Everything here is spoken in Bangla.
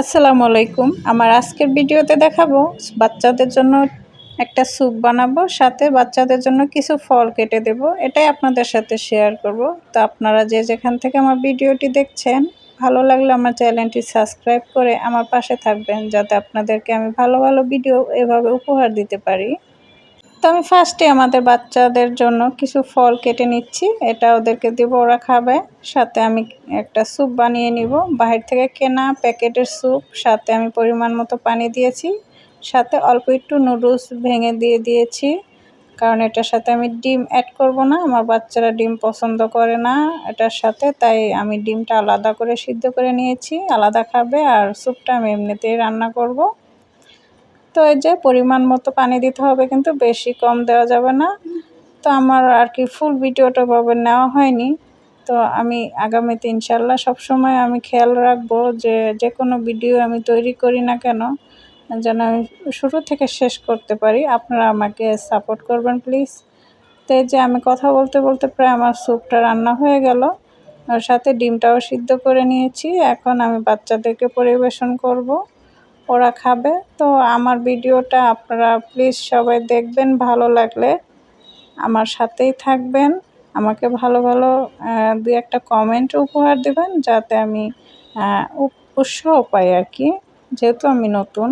আসসালামু আলাইকুম। আমার আজকের ভিডিওতে দেখাবো বাচ্চাদের জন্য একটা স্যুপ বানাবো, সাথে বাচ্চাদের জন্য কিছু ফল কেটে দেব। এটাই আপনাদের সাথে শেয়ার করব। তো আপনারা যে যেখান থেকে আমার ভিডিওটি দেখছেন, ভালো লাগলে আমার চ্যানেলটি সাবস্ক্রাইব করে আমার পাশে থাকবেন, যাতে আপনাদেরকে আমি ভালো ভালো ভিডিও এভাবে উপহার দিতে পারি। তো আমি ফার্স্টে আমাদের বাচ্চাদের জন্য কিছু ফল কেটে নিচ্ছি। এটা ওদেরকে দেবো, ওরা খাবে। সাথে আমি একটা স্যুপ বানিয়ে নিব। বাহির থেকে কেনা প্যাকেটের স্যুপ। সাথে আমি পরিমাণ মতো পানি দিয়েছি। সাথে অল্প একটু নুডলস ভেঙে দিয়ে দিয়েছি। কারণ এটার সাথে আমি ডিম অ্যাড করব না। আমার বাচ্চারা ডিম পছন্দ করে না এটার সাথে। তাই আমি ডিমটা আলাদা করে সিদ্ধ করে নিয়েছি। আলাদা খাবে আর স্যুপটা আমি এমনিতেই রান্না করব। তো এই যে পরিমাণ মতো পানি দিতে হবে কিন্তু বেশি কম দেওয়া যাবে না। তো আমার আর কি ফুল ভিডিওটা ভাবে নেওয়া হয়নি। তো আমি আগামীতে ইনশাল্লাহ সবসময় আমি খেয়াল রাখব যে যে কোনো ভিডিও আমি তৈরি করি না কেন, যেন আমি শুরু থেকে শেষ করতে পারি। আপনারা আমাকে সাপোর্ট করবেন প্লিজ তো এই যে আমি কথা বলতে বলতে প্রায় আমার স্যুপটা রান্না হয়ে গেল। ওর সাথে ডিমটাও সিদ্ধ করে নিয়েছি। এখন আমি বাচ্চাদেরকে পরিবেশন করব। ওরা খাবে। তো আমার ভিডিওটা আপনারা প্লিজ সবাই দেখবেন, ভালো লাগলে আমার সাথেই থাকবেন। আমাকে ভালো ভালো দু একটা কমেন্ট উপহার দেবেন, যাতে আমি উৎসাহ পাই আর কি। যেহেতু আমি নতুন